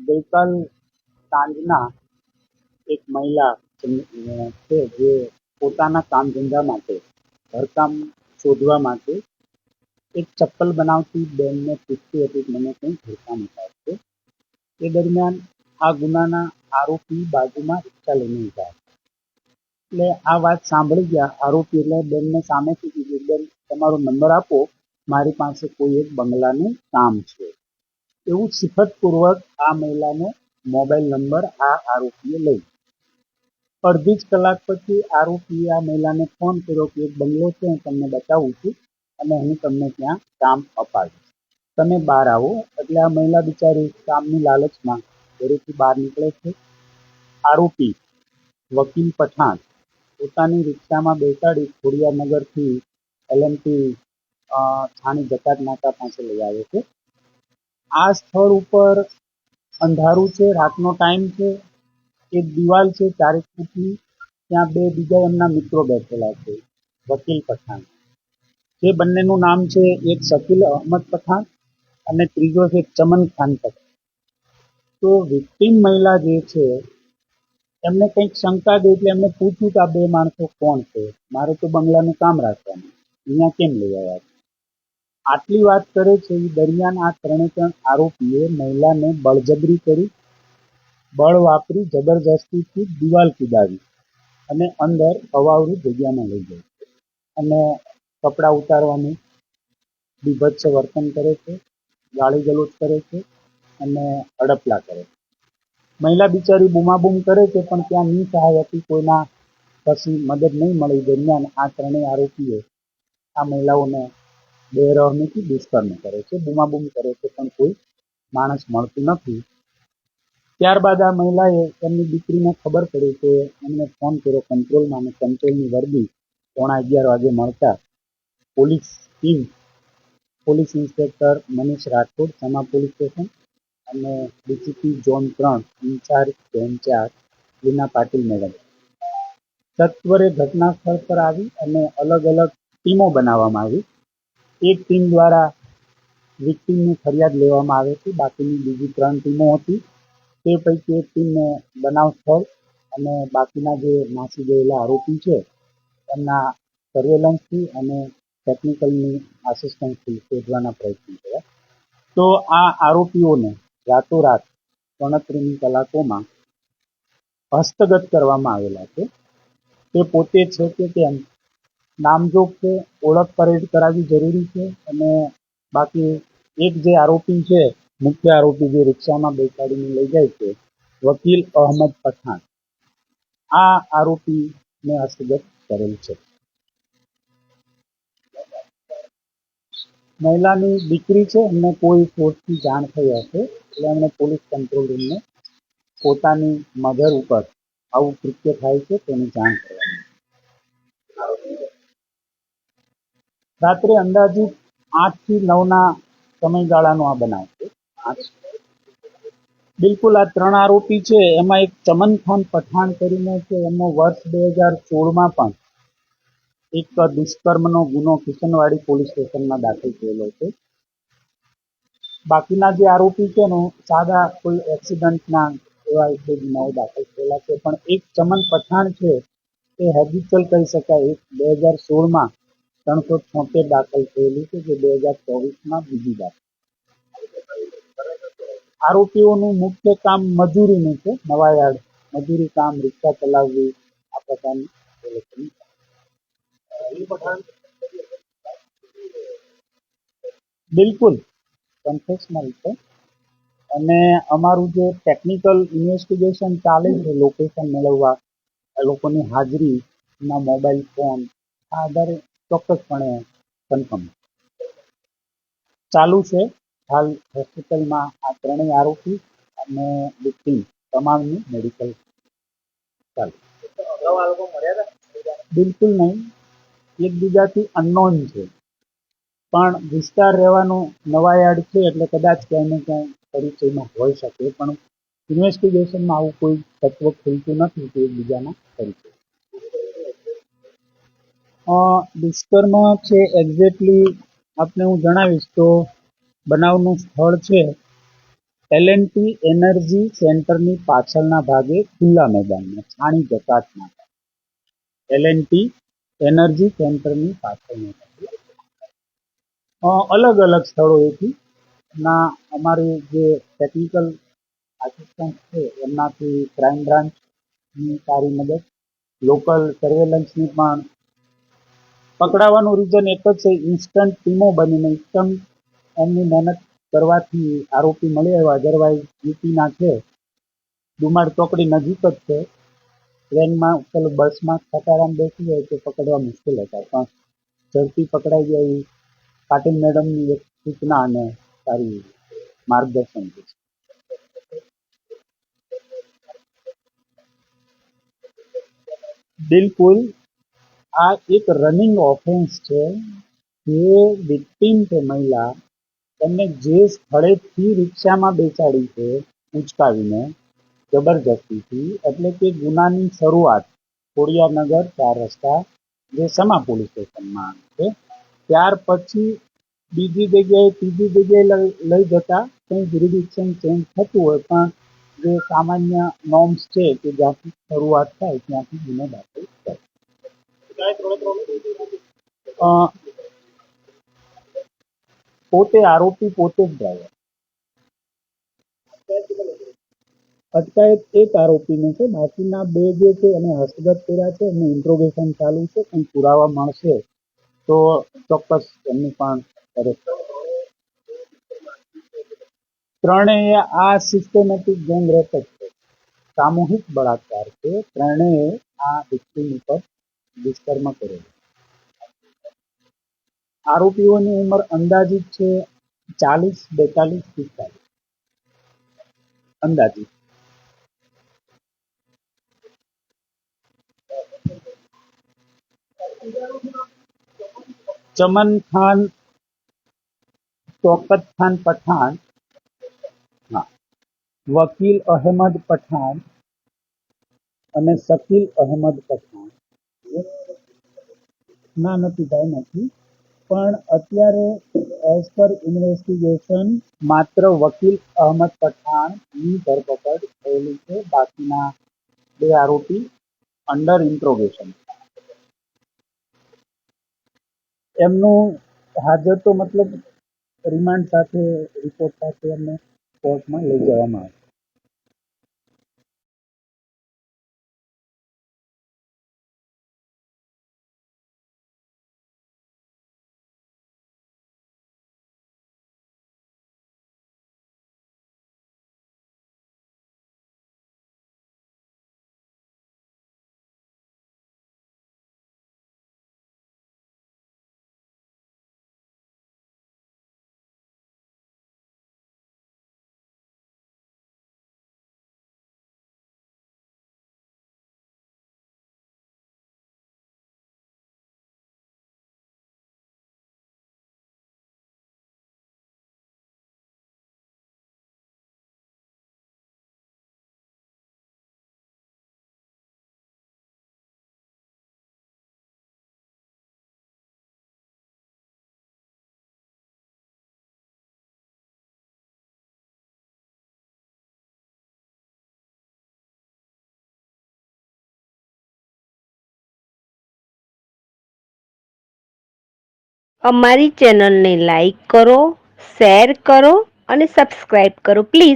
ગઈકાલ સાંજના એક મહિલા છે જે પોતાના કામ ધંધા માટે, ઘરકામ શોધવા માટે એક ચપ્પલ બનાવતી બેનને પૂછતી હતી કે મને કંઈ ઘરકામ અપાવશે એ દરમિયાન આ ગુનાના આરોપી બાજુમાં રિક્ષા લઈને ઊભા એટલે આ વાત સાંભળી ગયા. આરોપી એટલે બેનને સામેથી કીધું, બેન, તમારો નંબર આપો. મારી પાસે કોઈ એક બંગલાનું કામ છે. એવું સિફતપૂર્વક આ મહિલાનો મોબાઈલ નંબર આ આરોપીએ લઈ. અડધી જ કલાક પછી આરોપીએ આ મહિલાને ફોન કર્યો કે, એક બંગલો છે, હું તમને બતાવું છું અને હું તમને ત્યાં કામ અપાવીશ. તમે બહાર આવો. એટલે આ મહિલા બિચારી કામની લાલચમાં ઘરેથી બહાર નીકળે છે. આરોપી વકીલ પઠાણ પોતાની રિક્ષામાં બેસાડી ખોડિયાનગરથી એલએમટી છાણી જકાત નાકા પાસે લઈ આવે છે. આ સ્થળ ઉપર અંધારું છે, રાતનો ટાઈમ છે, એક દિવાલ છે, ચારેક ફૂટની. ત્યાં બે બીજા એમના મિત્રો બેઠેલા છે, વકીલ પઠાણ. જે બંનેનું નામ છે, એક શકીલ અહમદ પઠાણ અને ત્રીજો છે, ચમન ખાન પઠાણ. તો વિક્ટીમ મહિલા જે છે, એમને કંઈક શંકા દે એટલે એમને પૂછ્યું કે આ બે માણસો કોણ છે? મારે તો બંગલાનું કામ રાખવાનું. અહીંયા કેમ લઈ આવ્યા છે? આટલી વાત કરે છે એ દરમિયાન આ ત્રણે ત્રણ આરોપીએ મહિલાને બળજબરી કરી, બળ વાપરી, જબરજસ્તીથી દિવાલ કુદાવી અને અંદર અવાવરી જગ્યામાં લઈ જાય અને કપડાં ઉતારવાનું બીભત્સ વર્તન કરે છે, ગાળી ગલોચ કરે છે અને અડપલા કરે છે. મહિલા બિચારી બૂમાબૂમ કરે છે, પણ ત્યાં નિસહાય હતી કોઈના પછી મદદ નહીં મળી. દરમિયાન આ ત્રણેય આરોપીએ આ મહિલાઓને બેરહમીથી દુષ્કર્મ કરે છે, બૂમાબૂમ કરે છે, પણ કોઈ માણસ મળતું નથી. ત્યારબાદ આ મહિલાએ એમની દીકરીને ખબર પડી કે એમને ફોન કર્યો કંટ્રોલમાં અને કંટ્રોલની વર્દી પોણા અગિયાર વાગે મળતા police team, police inspector Manish Rathod Sama police station અને ડીસીપી ઝોન ત્રણ, ઇન્ચાર્જ ઝોન ચાર, લીના પાટીલ મેડમ. સત્વરે ઘટના સ્થળ પર આવી અને અલગ અલગ ટીમો બનાવવામાં આવી. એક ટીમ દ્વારા વિક્ટીમની ફરિયાદ લેવામાં આવે છે. બાકીની બીજી ત્રણ ટીમો હતી. તે પૈકી એક ટીમને બનાવ સ્થળ અને બાકીના જે નાસી ગયેલા આરોપી છે, એમના સર્વેલન્સથી અને ટેકનિકલની આસિસ્ટન્સથી શોધવાના પ્રયત્ન કર્યા. તો આ આરોપીઓને રાતોરાત ગણતરીની કલાકોમાં હસ્તગત કરવામાં આવેલા છે. તે પોતે છે કે કેમ નામજોગ છે ઓળખ પરેડ કરાવવી જરૂરી છે અને બાકી એક જે આરોપી છે, મુખ્ય આરોપી જે રિક્ષામાં બેસાડીને લઈ જાય છે, વકીલ અહમદ પઠાણ. આ આરોપીને હસ્તગત કરેલ છે. મહિલાની દીકરી છે, એમને કોઈ ફોર્સથી જાણ થઈ હશે, એટલે એમણે પોલીસ કંટ્રોલ રૂમને પોતાની મધર ઉપર આવું કૃત્ય થાય છે, તેની જાણ કરવાની. રાત્રે અંદાજિત આઠથી નવના સમયગાળાનો આ બનાવ છે. બિલકુલ આ ત્રણ આરોપી છે, એમાં એક ચમન ખાન પઠાણ કરીને છે, એમનો વર્ષ બે હજાર સોળમાં પણ એક દુષ્કર્મનો ગુનો કિશનવાડી પોલીસ સ્ટેશનમાં દાખલ થયેલો છે. બાકીના જે આરોપી છે ને સાદા કોઈ એક્સિડન્ટના એવા એક ગુનાઓ દાખલ થયેલા છે, પણ એક ચમન પઠાણ છે, એ હેબિચ્યુઅલ કહી શકાય, એક બે હજાર સોળમાં ત્રણસો છોતેર દાખલ થયેલી છે, જે બે હજાર ચોવીસમાં બીજી દાખલ આરોપીઓનું મુખ્ય કામ મજૂરીનું છે નવાયાર્ડ મજૂરી કામ, રિક્ષા ચલાવવી, આ પ્રકારની બિલકુલ કન્ફેશનલ છે. અને અમારું જે ટેકનિકલ ઇન્વેસ્ટિગેશન ચાલે છે લોકેશન મેળવવા લોકોની હાજરી ના મોબાઈલ ફોન આધારે ચોક્કસપણે કન્ફર્મ ચાલુ છે. હાલ હોસ્પિટલમાં આ ત્રણેય આરોપી અને વિક્ટીમ તમામની મેડિકલ ચાલુ. બિલકુલ નહીં. એકબીજાથી અનનોન છે. પણ વિસ્તાર રહેવાનો નવાયાર્ડ છે એટલે કદાચ ક્યાંય ને ક્યાંય પરિચયમાં હોઈ શકે, પણ ઇન્વેસ્ટિગેશનમાં આવું કોઈ તત્વ ખુલતું નથી કે એકબીજાના પરિચય. દુષ્કર્મ છે એક્ઝેક્ટલી આપને હું જણાવીશ તો બનાવનું સ્થળ છે એલ એન્ડ ટી એનર્જી સેન્ટરની પાછળના ભાગે ખુલ્લા મેદાનમાં, છાણી જકાત એન ટી એનર્જી સેન્ટરની પાછળના ભાગે. અલગ અલગ સ્થળોએથી ના, અમારી જે ટેકનિકલ આસિસ્ટન્ટ છે, એમનાથી ક્રાઇમ બ્રાન્ચની સારી મદદ. લોકલ સર્વેલન્સની પણ પકડાવાનું રીઝન એક જ છે ઇન્સ્ટન્ટ ટીમો બનીને ઇન્સ્ટન્ટ એમની મહેનત કરવાથી આરોપી મળી આવ્યો. અધરવાઇઝ યુપીના છે. ડુમાડ ચોકડી નજીક જ છે. ટ્રેનમાં પેલું બસમાં ખટારામાં બેસી જાય તો પકડવા મુશ્કેલ હતા. પણ ઝડપી પકડાઈ ગયા એવી પાટીલ મેડમની એક સૂચના અને સારી માર્ગદર્શન છે. બિલકુલ આ એક રનિંગ ઓફેન્સ છે જે વિક્ટીમ છે મહિલા તેમને જે સ્થળેથી રિક્ષામાં બેસાડી છે ઉંચકાવીને જબરજસ્તીથી, એટલે કે ગુનાની શરૂઆત કોડિયાનગર ચાર રસ્તા જે સમા પોલીસ સ્ટેશનમાં છે. ત્યાર પછી બીજી જગ્યાએ ત્રીજી જગ્યાએ લઈ જતા કંઈ જ્યુરિડિક્શન ચેન્જ થતું હોય પણ જે સામાન્ય નોર્મ્સ છે કે જ્યાંથી શરૂઆત થાય ત્યાંથી ગુનો દાખલ થાય. પોતે આરોપી પોતે જ ડ્રાઈવર. અટકાયત એક આરોપીને છે. બાકીના બે જે છે એને હસ્તગત કર્યા છે. એમનું ઇન્ટ્રોગેશન ચાલુ છે. કંઈ પુરાવા મળશે તો ચોક્કસ એમની પણ અરેસ્ટ ત્રણેય આ સિસ્ટમેટિક ગેંગ રેપ છે. સામૂહિક બળાત્કાર છે. ત્રણેય આ વિક્ટિમ ઉપર દુષ્કર્મ કરેલો આરોપીઓની ઉંમર અંદાજિત છે ચાલીસ બેતાલીસ પિસ્તાલીસ. અંદાજિત. ચમન ખાન શોકત ખાન પઠાણ વકીલ અહેમદ પઠાણ અને શકીલ અહેમદ પઠાણ. ના, નથી, ભાઈ, નથી. પણ અત્યારે એઝ પર ઇન્વેસ્ટિગેશન માત્ર વકીલ અહમદ પઠાણની ધરપકડ થયેલી છે. બાકીના બે આરોપી અંડર ઇન્ટ્રોગેશન એમનું હાજર તો મતલબ રિમાન્ડ સાથે રિપોર્ટ સાથે એમને કોર્ટમાં લઈ જવામાં આવે. અમારી ચેનલને લાઈક કરો શેર કરો અને સબસ્ક્રાઈબ કરો પ્લીઝ.